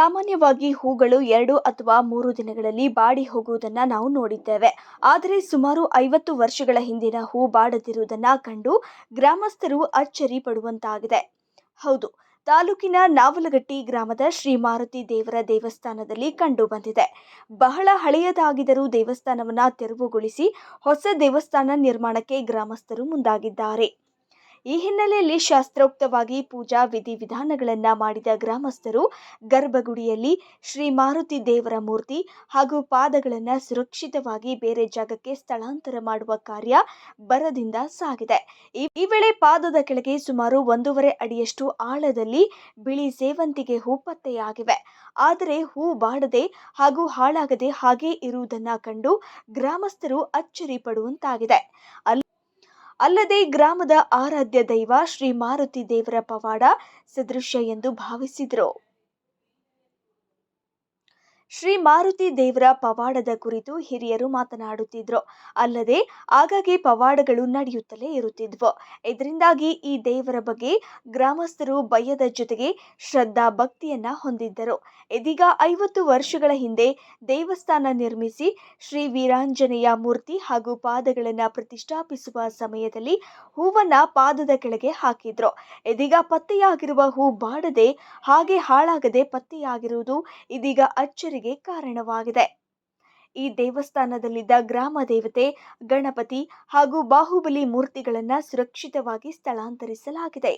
ಸಾಮಾನ್ಯವಾಗಿ ಹೂಗಳು ಎರಡು ಅಥವಾ ಮೂರು ದಿನಗಳಲ್ಲಿ ಬಾಡಿ ಹೋಗುವುದನ್ನು ನಾವು ನೋಡಿದ್ದೇವೆ. ಆದರೆ ಸುಮಾರು ಐವತ್ತು ವರ್ಷಗಳ ಹಿಂದಿನ ಹೂ ಬಾಡದಿರುವುದನ್ನು ಕಂಡು ಗ್ರಾಮಸ್ಥರು ಅಚ್ಚರಿ ಪಡುವಂತಾಗಿದೆ. ಹೌದು, ತಾಲೂಕಿನ ನಾವಲಗಟ್ಟಿ ಗ್ರಾಮದ ಶ್ರೀ ಮಾರುತಿ ದೇವರ ದೇವಸ್ಥಾನದಲ್ಲಿ ಕಂಡು ಬಂದಿದೆ. ಬಹಳ ಹಳೆಯದಾಗಿದ್ದರೂ ದೇವಸ್ಥಾನವನ್ನು ತೆರವುಗೊಳಿಸಿ ಹೊಸ ದೇವಸ್ಥಾನ ನಿರ್ಮಾಣಕ್ಕೆ ಗ್ರಾಮಸ್ಥರು ಮುಂದಾಗಿದ್ದಾರೆ. ಈ ಹಿನ್ನೆಲೆಯಲ್ಲಿ ಶಾಸ್ತ್ರೋಕ್ತವಾಗಿ ಪೂಜಾ ವಿಧಿವಿಧಾನಗಳನ್ನ ಮಾಡಿದ ಗ್ರಾಮಸ್ಥರು ಗರ್ಭಗುಡಿಯಲ್ಲಿ ಶ್ರೀ ಮಾರುತಿ ದೇವರ ಮೂರ್ತಿ ಹಾಗೂ ಪಾದಗಳನ್ನು ಸುರಕ್ಷಿತವಾಗಿ ಬೇರೆ ಜಾಗಕ್ಕೆ ಸ್ಥಳಾಂತರ ಮಾಡುವ ಕಾರ್ಯ ಬರದಿಂದ ಸಾಗಿದೆ. ಈ ವೇಳೆ ಪಾದದ ಕೆಳಗೆ ಸುಮಾರು ಒಂದೂವರೆ ಅಡಿಯಷ್ಟು ಆಳದಲ್ಲಿ ಬಿಳಿ ಸೇವಂತಿಗೆ ಹೂ ಪತ್ತೆಯಾಗಿವೆ. ಆದರೆ ಹೂ ಬಾಡದೆ ಹಾಗೂ ಹಾಳಾಗದೆ ಹಾಗೆ ಇರುವುದನ್ನ ಕಂಡು ಗ್ರಾಮಸ್ಥರು ಅಚ್ಚರಿ ಪಡುವಂತಾಗಿದೆ. ಅಲ್ಲಿ ಅಲ್ಲದೆ ಗ್ರಾಮದ ಆರಾಧ್ಯ ದೈವ ಶ್ರೀ ಮಾರುತಿ ದೇವರ ಪವಾಡ ಸದೃಶ್ಯ ಎಂದು ಭಾವಿಸಿದರು. ಶ್ರೀ ಮಾರುತಿ ದೇವರ ಪವಾಡದ ಕುರಿತು ಹಿರಿಯರು ಮಾತನಾಡುತ್ತಿದ್ರು. ಅಲ್ಲದೆ ಆಗಾಗ್ಗೆ ಪವಾಡಗಳು ನಡೆಯುತ್ತಲೇ ಇರುತ್ತಿದ್ವು. ಇದರಿಂದಾಗಿ ಈ ದೇವರ ಬಗ್ಗೆ ಗ್ರಾಮಸ್ಥರು ಭಯದ ಜೊತೆಗೆ ಶ್ರದ್ಧಾ ಭಕ್ತಿಯನ್ನ ಹೊಂದಿದ್ದರು. ಇದೀಗ ಐವತ್ತು ವರ್ಷಗಳ ಹಿಂದೆ ದೇವಸ್ಥಾನ ನಿರ್ಮಿಸಿ ಶ್ರೀ ವೀರಾಂಜನೇಯ ಮೂರ್ತಿ ಹಾಗೂ ಪಾದಗಳನ್ನು ಪ್ರತಿಷ್ಠಾಪಿಸುವ ಸಮಯದಲ್ಲಿ ಹೂವನ್ನ ಪಾದದ ಕೆಳಗೆ ಹಾಕಿದ್ರು. ಇದೀಗ ಪತ್ತೆಯಾಗಿರುವ ಹೂ ಬಾಡದೆ ಹಾಗೆ ಹಾಳಾಗದೆ ಪತ್ತೆಯಾಗಿರುವುದು ಇದೀಗ ಅಚ್ಚರಿಗೆ ಕಾರಣವಾಗಿದೆ. ಈ ದೇವಸ್ಥಾನದಲ್ಲಿದ್ದ ಗ್ರಾಮ ದೇವತೆ ಗಣಪತಿ ಹಾಗೂ ಬಾಹುಬಲಿ ಮೂರ್ತಿಗಳನ್ನು ಸುರಕ್ಷಿತವಾಗಿ ಸ್ಥಳಾಂತರಿಸಲಾಗಿದೆ.